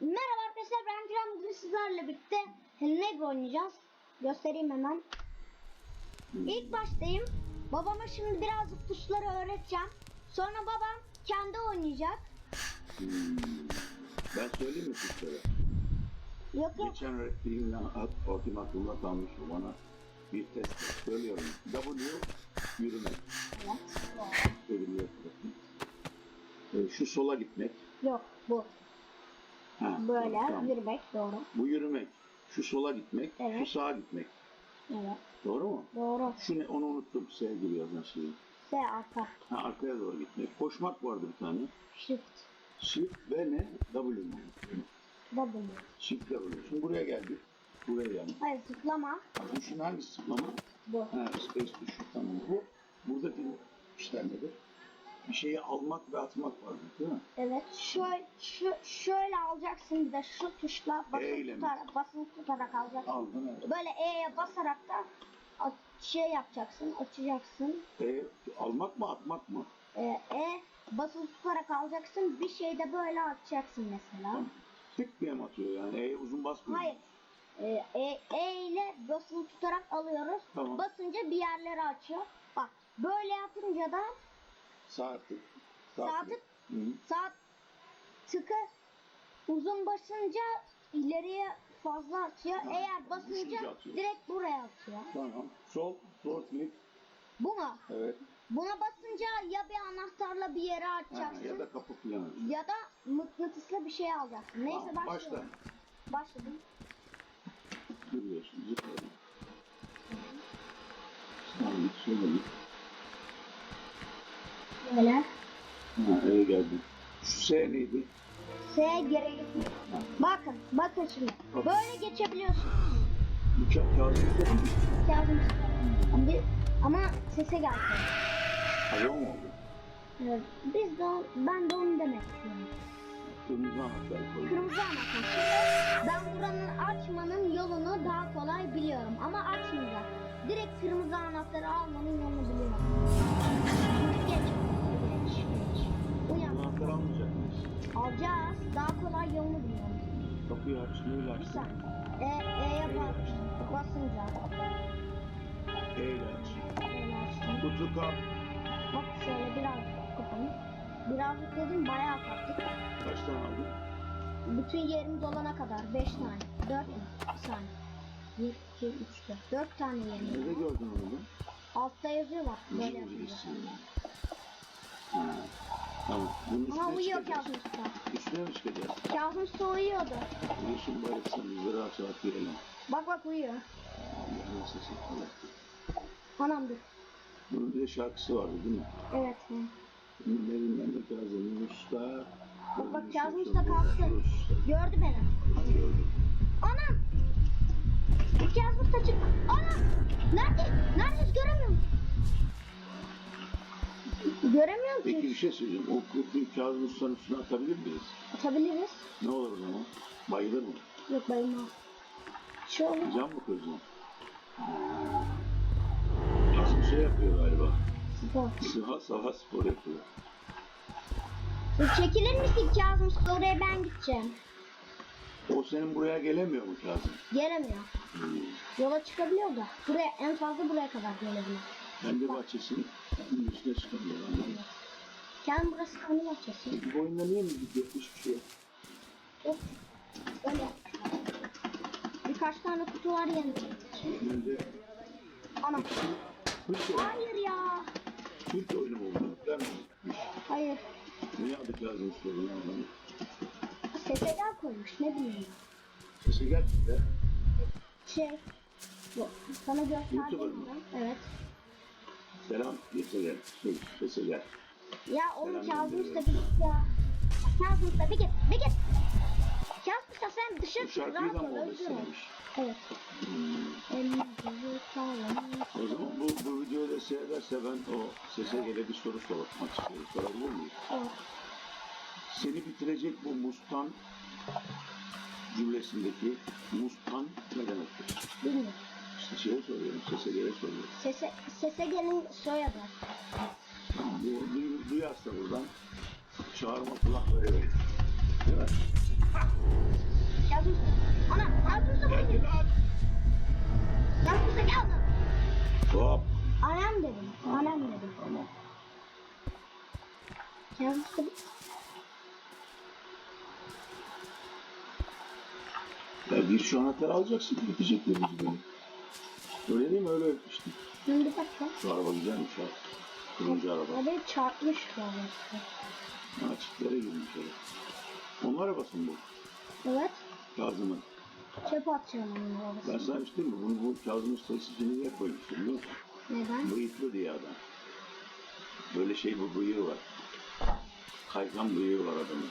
Merhaba arkadaşlar ben Can bugün sizlerle birlikte Negro oynayacağız. Göstereyim hemen. İlk baştayım. Babama şimdi birazcık tuşları öğreteceğim. Sonra babam kendi oynayacak. Ben söyleyeyim mi sizlere? Yok yok. Geçen öğrettiğimle ortam aklımda kalmış bana. Bir test söylüyorum. W yürümek. Yürümek. Ee, şu sola gitmek. Yok bu. Ha, Böyle tamam. yürümek doğru. Bu yürümek. Şu sola gitmek. Evet. Şu sağa gitmek. Evet Doğru mu? doğru. Şu ne? Onu unuttum. S gibi yazan şeyi. S arka. Ha, arkaya doğru gitmek. Koşmak vardı bir tane. Shift. Shift ve ne? W? W. Shift W. Şimdi buraya geldik. Buraya yani. Hayır zıplama. Düşün hangisi zıplama? Bu. Ha, space tuşu tamam. Bu buradaki işler nedir? Bir şeyi almak ve atmak var değil mi? Evet. Şöyle, şu, şöyle alacaksın bir de şu tuşla basılı Eyle mi? tutarak, basılı tutarak alacaksın. Aldın evet. Böyle E'ye basarak da a- şey yapacaksın, açacaksın. E, almak mı atmak mı? Ee, e basılı tutarak alacaksın. Bir şeyde böyle açacaksın mesela. Tık diye mi atıyor yani? E uzun basmıyor. Hayır. Ee, e, e ile basılı tutarak alıyoruz. Tamam. Basınca bir yerleri açıyor. Bak böyle yapınca da Hı -hı. sağ tıkı uzun basınca ileriye fazla atıyor. Tamam. Eğer basınca atıyor. direkt buraya atıyor. Tamam. Sol, sol klik. Bu mu? Evet. Buna basınca ya bir anahtarla bir yere Ha, açacaksın ya da kapı falan. ya da mıknatısla bir şey alacaksın. Neyse Tamam, başlayalım. Başladım. Duruyorsun. Zıplayalım. Sağ git, sola git. Böyle. Ha, eve geldim. Şu S neydi? S geri. Bakın, bakın şimdi. Böyle geçebiliyorsun. Bu ka kağıdı mı? Yazdım. Ama, ama sese geldi. Alo mu oldu? Evet. Biz de, ben de onu demek istiyorum. Kırmızı anahtar koydum. Kırmızı anahtar. Şimdi ben buranın açmanın yolunu daha kolay biliyorum. Ama açmayacağım. Direkt kırmızı anahtarı almanın yolunu biliyorum. Geç. Uyan. Anahtar almayacak mıyız? Alacağız. Daha kolay yolunu biliyorum. Kapıyı aç, neyle Bir aç? saniye. E, E'ye bas, basınca. Eyle aç. Böyle açtım. Kutu kap. Bak şöyle biraz kapanı. Birazcık dedim bayağı kaptık. Kaç tane aldın? Bütün yerim dolana kadar. 5 tane. 4 mü? Bir saniye. 1, 2, 3, 4. 4 tane yerim. Nerede gördün onu? Altta yazıyor bak. Böyle yazıyor. Ha. Tamam. Bunun üstüne Ama uyuyor çıkacağız. Kazım Usta. Üstüne mi çıkacağız? Kazım Usta uyuyordu. Yeşil bayraksan bizlere rahat rahat girelim. Bak bak uyuyor. Allah'ın sesi. Allah. Anam dur. Bunun bir de şarkısı vardı değil mi? Evet. He. Elimden de Kazım Usta. Bak bak Kazım Usta kalktı. Gördü beni. Gördüm. Anam! Kazım Usta çık. Anam! Nerede? Neredeyiz göremiyorum. Göremiyorum Peki ki. bir şey söyleyeceğim. O kutuyu Kazım Usta'nın üstüne atabilir miyiz? Atabiliriz. Ne olur o zaman? Bayılır mı? Yok bayılmaz. Şey olur. Can mı kızım? Kazım şey yapıyor galiba. Spor. Sıha saha spor yapıyor. Siz çekilir misin Kazım Usta? Oraya ben gideceğim. O senin buraya gelemiyor mu Kazım? Gelemiyor. Hmm. Yola çıkabiliyor da. Buraya en fazla buraya kadar gelebilir. Kendi bahçesinin üstüne çıkamıyor. anladın mı? Kendi burası kanı bahçesi. Oyunda niye müzik yok? Hiçbir şey yok. Yok. Öyle. Birkaç tane kutu var yani. Önce Anam. Türk, Hayır ya. Türk oyunu mu oldu? Türkler mi? Hayır. Niye adı Kazım Usta bunu anlamadım. Sese gel koymuş. Ne bileyim. Sesi gel de. Şey. Bu. Sana zaman. Evet. Selam. Sese gel. Şey, sese gel. Ya oğlum Kazım Usta bir git ya. Kazım Usta bir git. Bir git. Kazım Usta sen dışarı çık. Rahat da ol. beslemiş? Evet. O zaman bu, bu videoyu da seyrederse ben o sese gele bir soru sormak istiyorum. Sorabilir miyim? Evet. Seni bitirecek bu mustan cümlesindeki mustan ne demektir? Bilmiyorum. Şeye soruyorum, sese göre soruyorum. Sese, Sesegen'in soyadı. Bu, duy, duyarsa buradan çağırma kulakları verin. Değil mi? Yaz Mustafa. Ana, Yaz Mustafa gel. Yaz Mustafa gel lan. Hop. Anam dedim, anam dedim. Tamam. Yaz Mustafa. Ya bir şu anahtarı alacaksın, bitecek demiştim. Öyle değil mi? Öyle öpmüştük. Şimdi bir dakika. Şu araba güzelmiş ha. Turuncu araba. Hadi çarpmış şu işte. Ha, çiftlere girmiş öyle. Onun arabası mı bu? Evet. Kazım'ın. Çöp atacağım onun Ben arabasına. sana demiştim mi? Bunu bu Kazım ustası için niye koymuştum biliyor musun? Neden? Bıyıklı diye adam. Böyle şey bu bıyığı var. Kaygan bıyığı var adamın.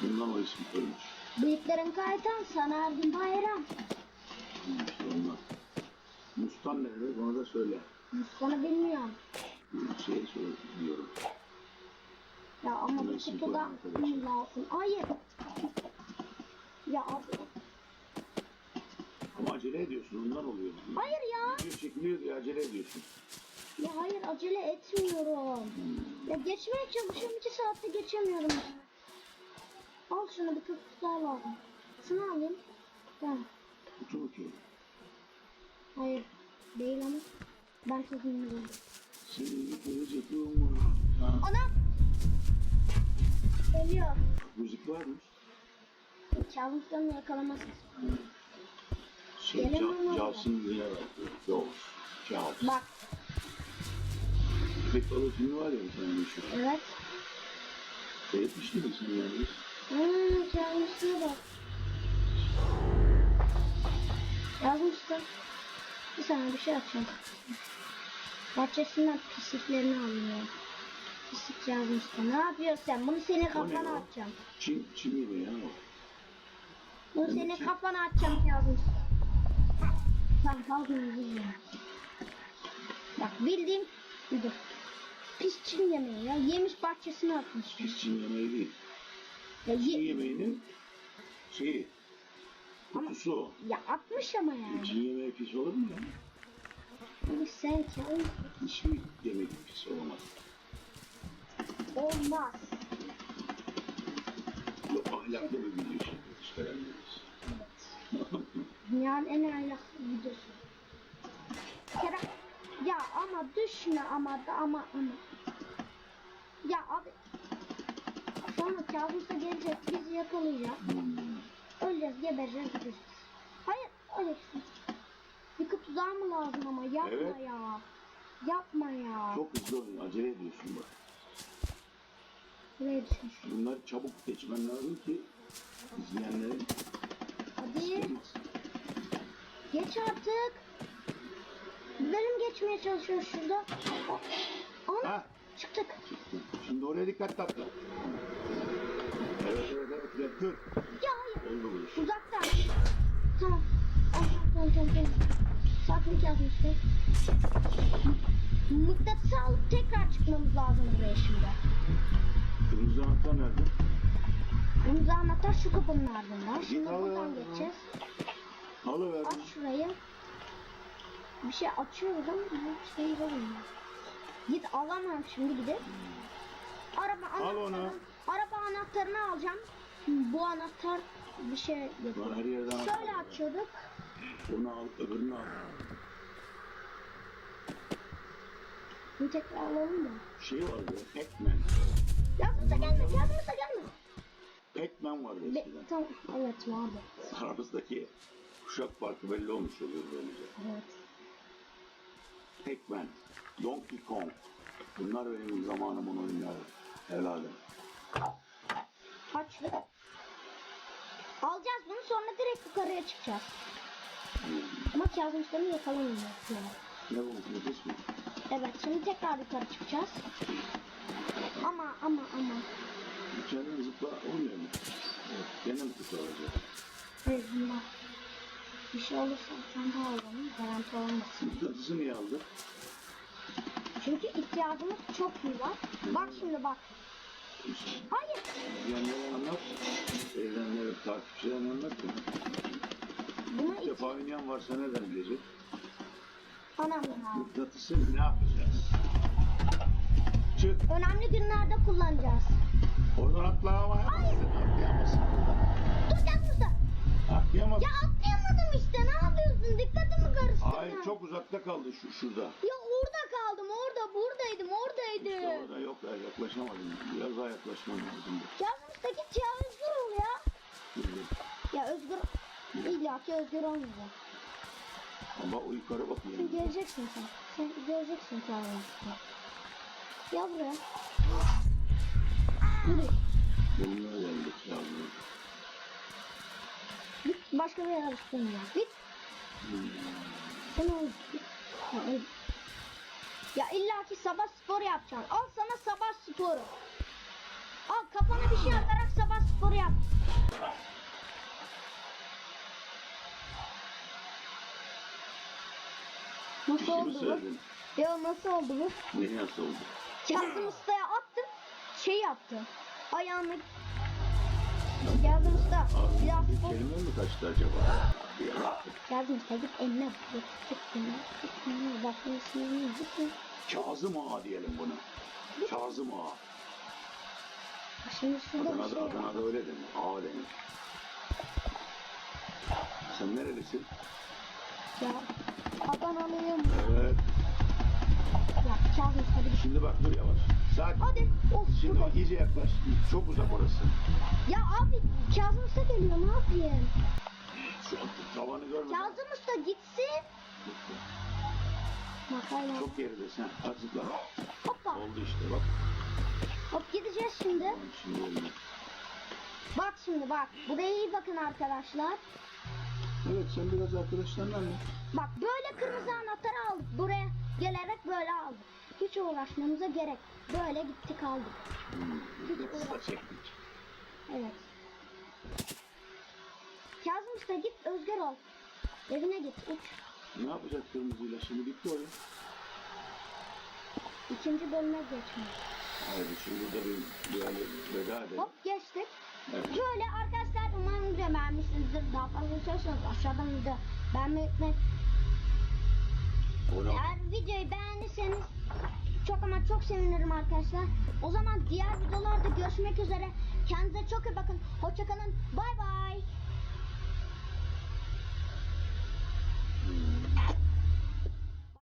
Bundan o ismi koymuş. Bıyıkların kaytan sana her gün bayram. İşte ondan. Mustan ne demek onu da söyle. Sana bilmiyorum. Şey söyle diyorum. Ya ama bu kutuda lazım. Hayır. Ya abi. Ama acele ediyorsun ondan oluyor. Hayır ya. Bir çekiliyor diye acele ediyorsun. Ya hayır acele etmiyorum. Ya geçmeye çalışıyorum iki saatte geçemiyorum. Al şunu bir daha lazım. Şunu alayım. Ben. Hayır. Değil ama. Ben kızını buldum. Seni görecek umur. Ha, Ana! Geliyor. müzik varmış. Kabuslarını yakalamaz. Şey, Gelemem ca. Calsın diye var. Yok. Cals. Bak. Köpek balığı filmi var ya bir tane meşhur. Evet. Seyretmiş miydin sen yani? Hmm, kabusluğa bak. Yazmıştım. Bir saniye bir şey açacağım. Bahçesinden pisliklerini alıyor. Pislik yazmıştı. Ne yapıyorsun sen? Bunu senin kafana atacağım. Çin, Çin yemeği ya o. Bunu senin kafana atacağım yazmış. Tamam kalkın üzülme. Bak bildiğim dur. Pis Çin yemeği ya. Yemiş bahçesine atmış. Pis Çin yemeği değil. Ya, Çin ye- yemeğinin şeyi. Kutusu ya atmış ama yani. Çin yemeği pis olur mu ya? Bunu sen kendin Hiçbir yemek pis olmaz. olmaz. Çok ahlaklı bir video çekiyoruz Kerem'deyiz. Dünyanın en aylaklı videosu. Kerem ya ama düşme ama da ama ama. Ya abi. Sonra kabusa gelecek bizi yakalayacak. Hmm. Öleceğiz gebereceğiz gideceğiz. Hayır. Bir kutu daha mı lazım ama yapma Evet. ya. Yapma ya. Çok hızlı oyun, acele ediyorsun bak. Buraya düşmüş. Bunları çabuk geçmen lazım ki izleyenlerin Hadi geç artık. Benim geçmeye çalışıyor şurada. Ana Ha, çıktık. şimdi oraya dikkat tatlı. Evet evet evet dur. Ya Uzaktan. Tamam. Tamam tamam tamam. Sakinlik yazmıştım. Mıknatısı alıp tekrar çıkmamız lazım buraya şimdi. Kırmızı anahtar nerede? Kırmızı anahtar şu kapının ardından. Şimdi al buradan geçeceğiz. Alıver. Aç şurayı. Bir şey açıyoruz ama şey olmuyor. Git alamam şimdi gidip. Araba Al anahtarını, onu. araba anahtarını alacağım. Bu anahtar bir şey yapıyor. her yerden Şöyle var. açıyorduk. Onu al, öbürünü al. Bunu tekrar alalım da. Şey vardı, Pac-Man. Yanımıza gelme, yanımıza gelme. Pac-Man vardı Be eskiden. tamam, evet vardı. Aramızdaki kuşak farkı belli olmuş oluyor böylece. Evet. Pac-Man, Donkey Kong. Bunlar benim zamanımın oyunları. Helalim. Açtık. Alacağız bunu sonra direkt yukarıya çıkacağız. Ama kazmışlarını yakalamayacağız. Yani. Ne mi? Evet şimdi tekrar yukarı çıkacağız. Ama ama ama. İçeriden zıpla olmuyor mu? Evet. Gene mi kurtaracak? Hayır bunlar. Bir şey olursa sen daha alalım. Garanti olmasın. Mıknatısı niye aldı? Çünkü ihtiyacımız çok iyi var. Bak şimdi bak. Hayır. İzleyenlere anlat. Eğlenenlere, takipçilerine anlat. Buna İlk defa oynayan varsa neden bilecek? anam lazım. Mıknatısı ne yapacağız? Çık. Önemli günlerde kullanacağız. Oradan atlayamazsın. Atlayamazsın buradan. Dur gel burada. Atlayamazsın. Ya atlayamadım işte. Ne yapıyorsun? Dikkatimi karıştırdın. Hayır çok uzakta kaldı şu şurada. Ya burada kaldım. Orada buradaydım. Oradaydım. Orada yok ya yaklaşamadım. Biraz daha yaklaşmam lazım. Kazım Usta git ya özgür ol ya. Şimdi Ya özgür İlla ki özgür olmayacak. Ama o yukarı bakıyor. Sen göreceksin sen. Sen Kazım Usta. Gel buraya. Bununla geldik yavrum. Git başka bir yere alıştın ya. Git. Sen öl. Ya, öl. Ya illa ki sabah spor yapacaksın. Al sana sabah sporu. Al kafana bir şey atarak sabah sporu yap. Nasıl oldu bu? Ya nasıl oldu bu? Ne nasıl oldu? Kazım Usta'ya attım. Şey yaptı. Ayağını Kazım Usta Abi biraz bir kelime mi kaçtı acaba? Kazım git eline bak. Git git eline. Git eline bak. Git eline git. Kazım Ağa diyelim buna. Kazım Ağa. Şimdi şurada bir Adana'da, şey var. Adana'da öyle denir. Ağa denir. Sen nerelisin? Ya Adanalıyım. Evet. Ya Kazım bir Şimdi bak dur yavaş. Sakin. Hadi. Şimdi iyice yaklaş. Çok uzak orası. Ya abi Kazım Usta geliyor ne yapayım? Şu an tavanı görmedin. Kazım Usta gitsin. Bak hala. Çok geridesin. Azıcık. Hoppa. Oldu işte bak. Hop gideceğiz şimdi. Şimdi oldu. Bak şimdi bak. Buraya iyi bakın arkadaşlar. Evet sen biraz arkadaşlarla anlat. Bak böyle kırmızı anahtarı aldık. Buraya gelerek böyle aldık. Hiç uğraşmamıza gerek. Böyle gittik aldık. Hmm. Evet. Kazım Usta git özgür ol. Evine git. Uç. Ne yapacak kırmızıyla şimdi bitti oyun. İkinci bölüme geçmiş. Hayır şimdi de bir böyle veda edelim. Hop geçtik. Evet. Böyle arkadaşlar umarım beğenmişsinizdir. Daha fazla istiyorsanız aşağıdan video beğenmeyi unutmayın. Eğer videoyu beğendiyseniz çok ama çok sevinirim arkadaşlar. O zaman diğer videolarda görüşmek üzere. Kendinize çok iyi bakın. Hoşçakalın. Bay bay. Hmm.